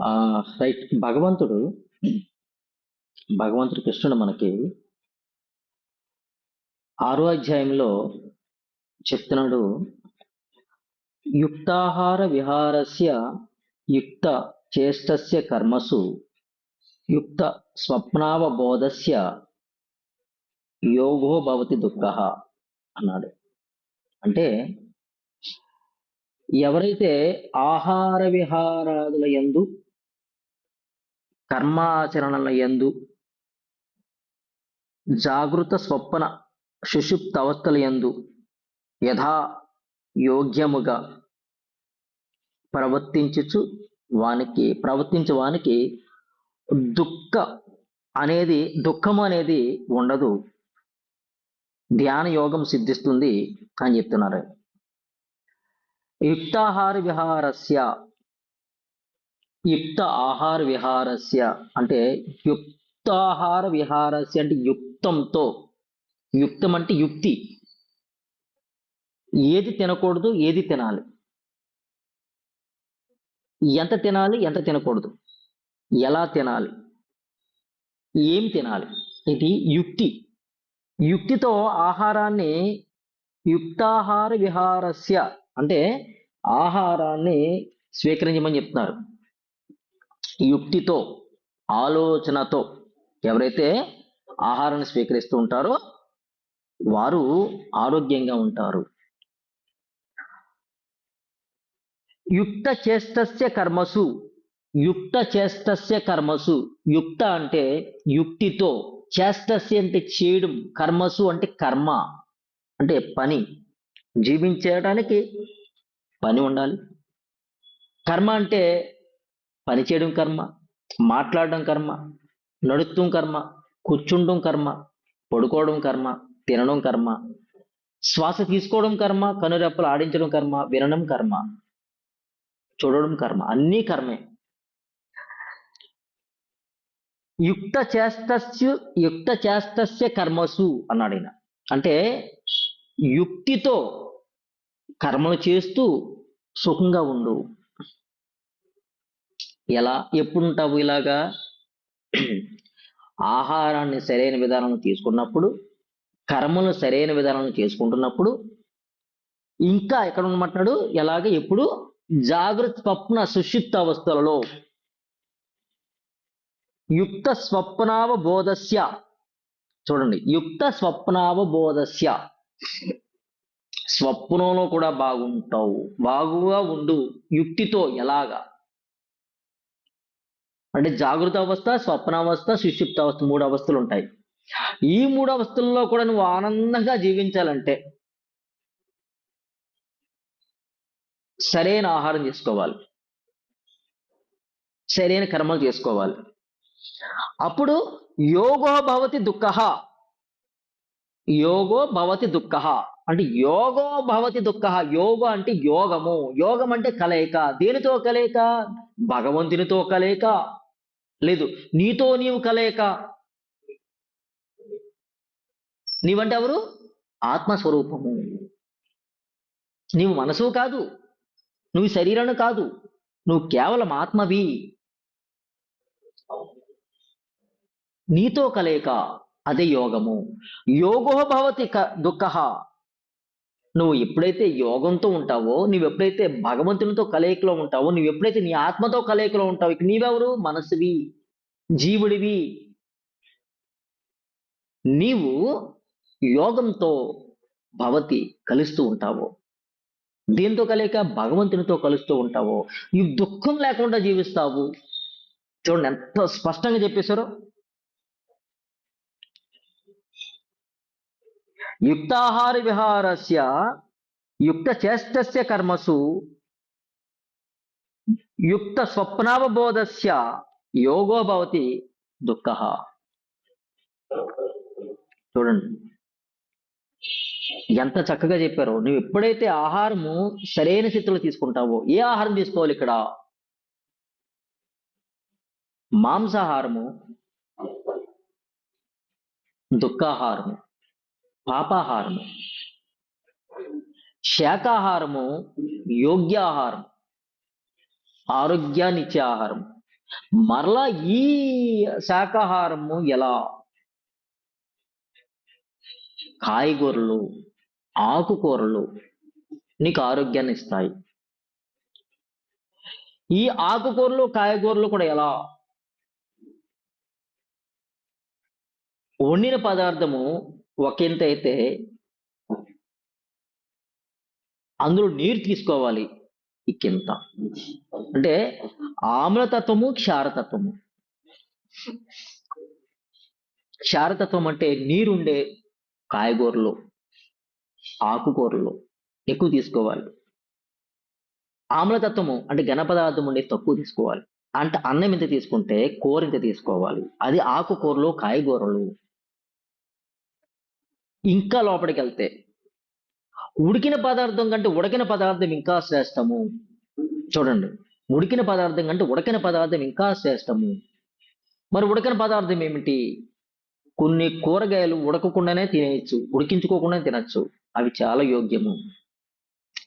Right భగవంతుడు భగవంతుడు కృష్ణుడు మనకి ఆరో అధ్యాయంలో చెప్తున్నాడు యుక్తాహార విహారస్య యుక్త చేష్టస్య కర్మసు యుక్త స్వప్నావబోధస్య యోగో భవతి దుఃఖ అన్నాడు. అంటే ఎవరైతే ఆహార విహారాదుల యందు కర్మాచరణల యందు జాగృత స్వప్న సుషుప్త అవస్థల యందు యథా యోగ్యముగా ప్రవర్తించుచు వానికి ప్రవర్తించే వానికి దుఃఖ అనేది దుఃఖం అనేది ఉండదు. ధ్యాన యోగం సిద్ధిస్తుంది అని చెప్తున్నారు. యుక్తాహార విహారస్య యుక్త ఆహార విహారస్య అంటే యుక్తాహార విహారస్య అంటే యుక్తంతో. యుక్తం అంటే యుక్తి. ఏది తినకూడదు ఏది తినాలి. ఎంత తినాలి ఎంత తినకూడదు. ఎలా తినాలి ఏం తినాలి. ఇది యుక్తి. యుక్తితో ఆహారాన్ని యుక్తాహార విహారస్య అంటే ఆహారాన్ని స్వీకరించమని చెప్తున్నారు. యుక్తితో ఆలోచనతో ఎవరైతే ఆహారాన్ని స్వీకరిస్తూ ఉంటారో వారు ఆరోగ్యంగా ఉంటారు. యుక్త చేష్టస్య కర్మసు యుక్త చేష్టస్య కర్మసు యుక్త అంటే యుక్తితో చేస్తస్య అంటే చేయడం కర్మసు అంటే కర్మ అంటే పని. జీవించడానికి పని ఉండాలి. కర్మ అంటే పనిచేయడం కర్మ మాట్లాడడం కర్మ నడుత్తం కర్మ కూర్చుండడం కర్మ పడుకోవడం కర్మ తినడం కర్మ శ్వాస తీసుకోవడం కర్మ కనురెప్పలు ఆడించడం కర్మ వినడం కర్మ చూడడం కర్మ అన్నీ కర్మే. యుక్త చేస్తస్యు యుక్త చేస్తస్య కర్మసు అన్నాడు ఆయన అంటే యుక్తితో కర్మలు చేస్తూ సుఖంగా ఉండు. ఎలా ఎప్పుడు ఉంటావు ఇలాగా? ఆహారాన్ని సరైన విధానం తీసుకున్నప్పుడు కర్మలు సరైన విధానం చేసుకుంటున్నప్పుడు ఇంకా ఎక్కడ ఉండమంటున్నాడు ఎలాగ ఎప్పుడు? జాగ్రత్త స్వప్న సుషిప్త అవస్థలలో. యుక్త స్వప్నావబోధస్య. చూడండి యుక్త స్వప్నావబోధస్య. స్వప్నంలో కూడా బాగుంటావు బాగుగా ఉండు. యుక్తితో ఎలాగా? అంటే జాగృత అవస్థ స్వప్నావస్థ సుషిప్త అవస్థ మూడు అవస్థలు ఉంటాయి. ఈ మూడు అవస్థల్లో కూడా నువ్వు ఆనందంగా జీవించాలంటే సరైన ఆహారం చేసుకోవాలి. సరైన కర్మలు చేసుకోవాలి. అప్పుడు యోగో భవతి దుఃఖ. యోగో భవతి దుఃఖ. అంటే యోగో భవతి దుఃఖ. యోగ అంటే యోగము. యోగం అంటే కలయిక. దేనితో కలయిక? భగవంతునితో కలయిక. లేదు. నీతో నీవు కలయిక. నీవంటే ఎవరు? ఆత్మస్వరూపము. నీవు మనసు కాదు. నువ్వు శరీరం కాదు. నువ్వు కేవలం ఆత్మవి. నీతో కలయిక. అదే యోగము. యోగో భవతి క- దుఃఖ. నువ్వు ఎప్పుడైతే యోగంతో ఉంటావో నువ్వు ఎప్పుడైతే భగవంతునితో కలయికలో ఉంటావో నువ్వు ఎప్పుడైతే నీ ఆత్మతో కలయికలో ఉంటావో ఇక నీవెవరు? మనసువి జీవుడివి. నీవు యోగంతో భవతి కలుస్తూ ఉంటావో దేంతో కలయిక? భగవంతునితో కలుస్తూ ఉంటావో. ఈ దుఃఖం లేకుండా జీవిస్తావు. చూడండి ఎంత స్పష్టంగా చెప్పేశారో. యుక్తాహార విహారస్య యుక్త చేష్టస్య కర్మసు యుక్త స్వప్నావబోధస్య యోగో భవతి దుఃఖ. చూడండి. ఎంత చక్కగా చెప్పారో. నువ్వు ఎప్పుడైతే ఆహారము సరైన స్థితిలో తీసుకుంటావో ఏ ఆహారం తీసుకోవాలి ఇక్కడ? మాంసాహారము దుఃఖాహారము. పాపాహారము. శాకాహారము యోగ్యాహారం ఆరోగ్యాన్నిచ్చే ఆహారం మరలా ఈ శాకాహారము ఎలా? కాయగూరలు ఆకుకూరలు నీకు ఆరోగ్యాన్ని ఇస్తాయి. ఈ ఆకుకూరలు కాయగూరలు కూడా ఎలా? వండిన పదార్థము ఒకంత అయితే అందులో నీరు తీసుకోవాలి. ఇక్కింత. అంటే ఆమ్లతత్వము క్షారతత్వము. క్షారతత్వం అంటే నీరుండే కాయగూరలు ఆకుకూరలు ఎక్కువ తీసుకోవాలి. ఆమ్లతత్వము అంటే ఘన పదార్థం ఉండే తక్కువ తీసుకోవాలి. అంటే అన్నం ఇంత తీసుకుంటే కూర ఇంత తీసుకోవాలి. అది ఆకుకూరలు కాయగూరలు ఇంకా లోపలికి వెళ్తే ఉడికిన పదార్థం కంటే ఉడకిన పదార్థం ఇంకా శ్రేష్టము. చూడండి. ఉడికిన పదార్థం కంటే ఉడకిన పదార్థం ఇంకా శ్రేష్టము. మరి ఉడకిన పదార్థం ఏమిటి? కొన్ని కూరగాయలు ఉడకకుండానే తినేయచ్చు ఉడికించుకోకుండా తినచ్చు. అవి చాలా యోగ్యము.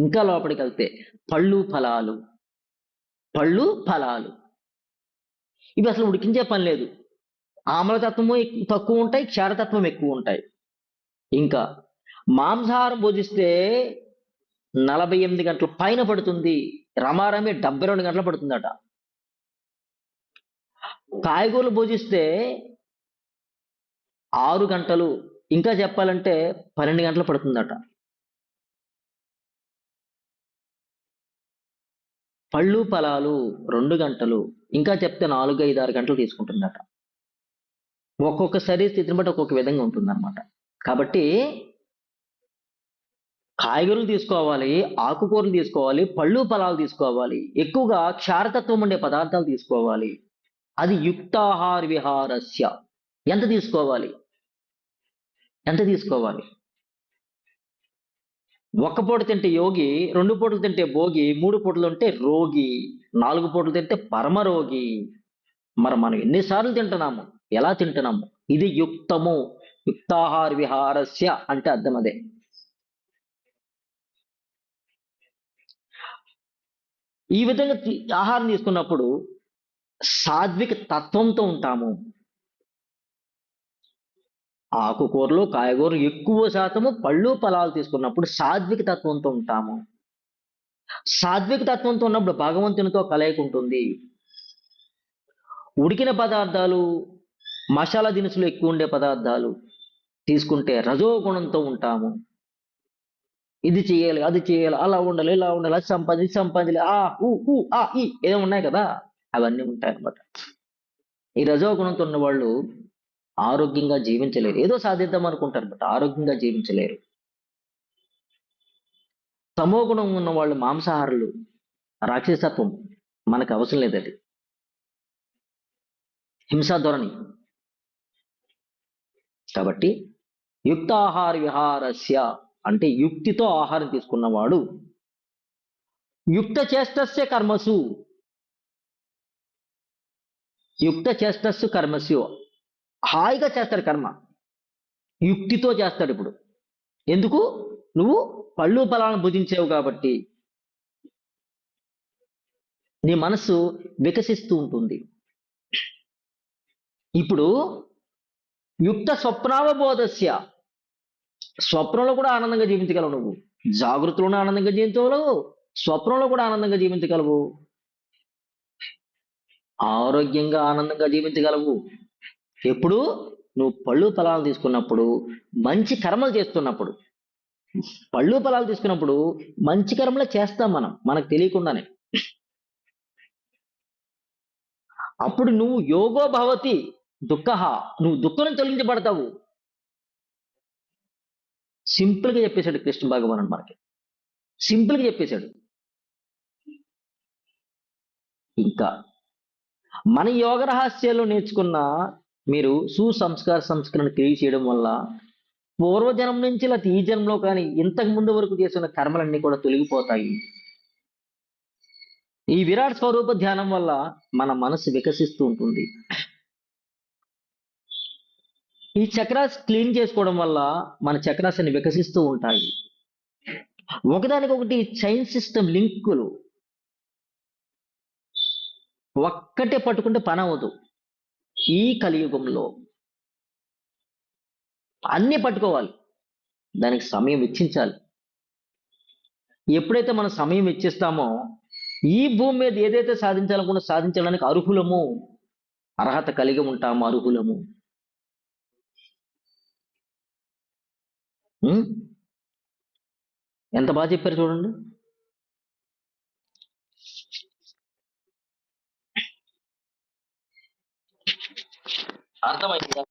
ఇంకా లోపలికి వెళ్తే పళ్ళు ఫలాలు. పళ్ళు ఫలాలు. ఇవి అసలు ఉడికించే పని లేదు. ఆమ్లతత్వము తక్కువ ఉంటాయి క్షారతత్వం ఎక్కువ ఉంటాయి ఇంకా మాంసాహారం భోజిస్తే నలభై ఎనిమిది గంటల పైన పడుతుంది. రమారమి డెబ్బై రెండు గంటలు పడుతుందట. కాయగూరలు భోజిస్తే ఆరు గంటలు ఇంకా చెప్పాలంటే పన్నెండు గంటలు పడుతుందట. పళ్ళు ఫలాలు రెండు గంటలు ఇంకా చెప్తే నాలుగు ఐదు ఆరు గంటలు తీసుకుంటుందట. ఒక్కొక్క శరీర స్థితిని బట్టి ఒక్కొక్క విధంగా ఉంటుందన్నమాట. కాబట్టి కాయగూరలు తీసుకోవాలి ఆకుకూరలు తీసుకోవాలి పళ్ళు ఫలాలు తీసుకోవాలి ఎక్కువగా క్షారతత్వం ఉండే పదార్థాలు తీసుకోవాలి. అది యుక్తాహార విహారస్య. ఎంత తీసుకోవాలి? ఎంత తీసుకోవాలి? ఒక్క పూట తింటే యోగి రెండు పూటలు తింటే భోగి మూడు పూటలు ఉంటే రోగి నాలుగు పూటలు తింటే పరమరోగి. మరి మనం ఎన్నిసార్లు తింటున్నాము? ఎలా తింటున్నాము? ఇది యుక్తము. యుక్తాహార విహారస్య అంటే అర్థం అదే. ఈ విధంగా ఆహారం తీసుకున్నప్పుడు సాత్విక తత్వంతో ఉంటాము. ఆకుకూరలు కాయగూరలు ఎక్కువ శాతము పళ్ళు ఫలాలు తీసుకున్నప్పుడు సాత్విక తత్వంతో ఉంటాము. సాత్విక తత్వంతో ఉన్నప్పుడు భగవంతునితో కలయిక ఉంటుంది. ఉడికిన పదార్థాలు మసాలా దినుసులు ఎక్కువ ఉండే పదార్థాలు తీసుకుంటే రజోగుణంతో ఉంటాము. ఇది చేయాలి అది చేయాలి అలా ఉండాలి ఇలా ఉండాలి అది సంపాది ఇది సంపాదించాలి ఆ ఊ ఊ ఆ ఈ ఏదో ఉన్నాయి కదా? అవన్నీ ఉంటాయి అన్నమాట ఈ రజోగుణంతో ఉన్న వాళ్ళు ఆరోగ్యంగా జీవించలేరు. ఏదో సాధిద్దాం అనుకుంటారు బట్ ఆరోగ్యంగా జీవించలేరు. తమోగుణం ఉన్న వాళ్ళు మాంసాహారులు రాక్షసత్వం మనకు అవసరం లేదు అది హింసా ధోరణి. కాబట్టి యుక్తాహార విహారస్య అంటే యుక్తితో ఆహారం తీసుకున్నవాడు. యుక్త చేష్టస్య కర్మసు. యుక్త చేష్టస్సు కర్మస్యు. హాయిగా చేస్తాడు కర్మ. యుక్తితో చేస్తాడు ఇప్పుడు. ఎందుకు? నువ్వు పళ్ళు ఫలాలను భుజించావు కాబట్టి. నీ మనస్సు వికసిస్తూ ఉంటుంది. ఇప్పుడు యుక్త స్వప్నావబోధస్య. స్వప్నంలో కూడా ఆనందంగా జీవించగలవు నువ్వు. జాగృతిలోనే ఆనందంగా జీవించగలవు. స్వప్నంలో కూడా ఆనందంగా జీవించగలవు. ఆరోగ్యంగా ఆనందంగా జీవించగలవు. ఎప్పుడు? నువ్వు పళ్ళు ఫలాలు తీసుకున్నప్పుడు మంచి కర్మలు చేస్తున్నప్పుడు. పళ్ళు ఫలాలు తీసుకున్నప్పుడు మంచి కర్మలు చేస్తాం మనం మనకు తెలియకుండానే. అప్పుడు నువ్వు యోగో భవతి దుఃఖ నువ్వు దుఃఖం తొలగించబడతావు. సింపుల్గా చెప్పేశాడు కృష్ణ భగవాన్ మనకి. సింపుల్గా చెప్పేశాడు. ఇంకా మన యోగ రహస్యాలు నేర్చుకున్న మీరు సుసంస్కార సంస్కరణ తెలియచేయడం వల్ల పూర్వజన్మ నుంచి ఇలా ఈ జన్మలో కానీ ఇంతకు ముందు వరకు చేసిన కర్మలన్నీ కూడా తొలగిపోతాయి. ఈ విరాట్ స్వరూప ధ్యానం వల్ల మన మనసు వికసిస్తూ ఉంటుంది. ఈ చక్రాస్ క్లీన్ చేసుకోవడం వల్ల మన చక్రాస్ అన్ని వికసిస్తూ ఉంటాయి. ఒకదానికొకటి చైన్ సిస్టమ్ లింకులు ఒక్కటే పట్టుకుంటే పని అవ్వదు. ఈ కలియుగంలో అన్నీ పట్టుకోవాలి. దానికి సమయం వెచ్చించాలి. ఎప్పుడైతే మనం సమయం వెచ్చిస్తామో ఈ భూమి మీద ఏదైతే సాధించాలనుకున్నా సాధించడానికి అర్హులము అర్హత కలిగి ఉంటాము అర్హులము. ఎంత బాగా చెప్పారు చూడండి. అర్థమైంది?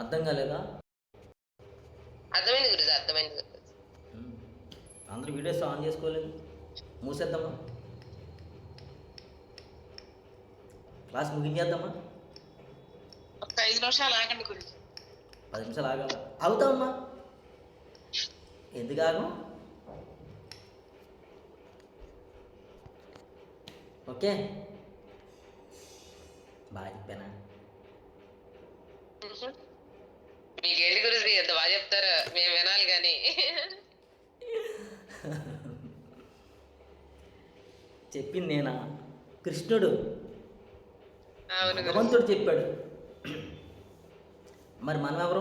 అర్థం కాలేదా? అర్థమైంది గురుజీ అర్థమైంది. అందరూ వీడియోస్ ఆన్ చేసుకోలేదు. మూసేద్దామా? క్లాస్ ముగించేద్దామా ఒక ఐదు నిమిషాలు ఆగండి గురుజీ. పది నిమిషాలు ఆగాల? అవుతామమ్మా ఎందుకు ఆగం ఓకే. బాగా చెప్పానా మీకేంటి గురుజీ? ఎంత బాగా చెప్తారో. మేము వినాలి కానీ. చెప్పింది నేనా? కృష్ణుడు. భగవంతుడు చెప్పాడు. మరి మనం ఎవరు?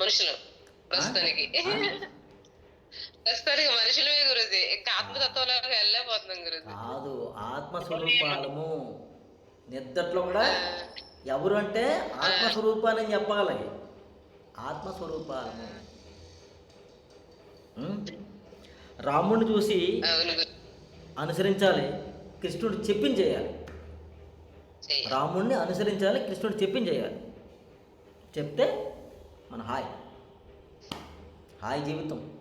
మనుషులు. ప్రస్తుతానికి. ప్రస్తుతానికి మనుషులమే గురుజీ. ఇంకా ఆత్మతత్వంలోకి వెళ్ళలేకపోతున్నాం గురుజీ. కాదు ఆత్మస్వరూపాలము. నిద్దట్లో కూడా ఎవరు అంటే ఆత్మస్వరూపాన్ని చెప్పాలి. ఆత్మస్వరూపాలము? రాముడిని చూసి అనుసరించాలి కృష్ణుడు చెప్పింది చేయాలి. రాముడిని అనుసరించాలి కృష్ణుడు చెప్పింది చేయాలి. చెప్తే మన హాయ్. హాయ్ జీవితం.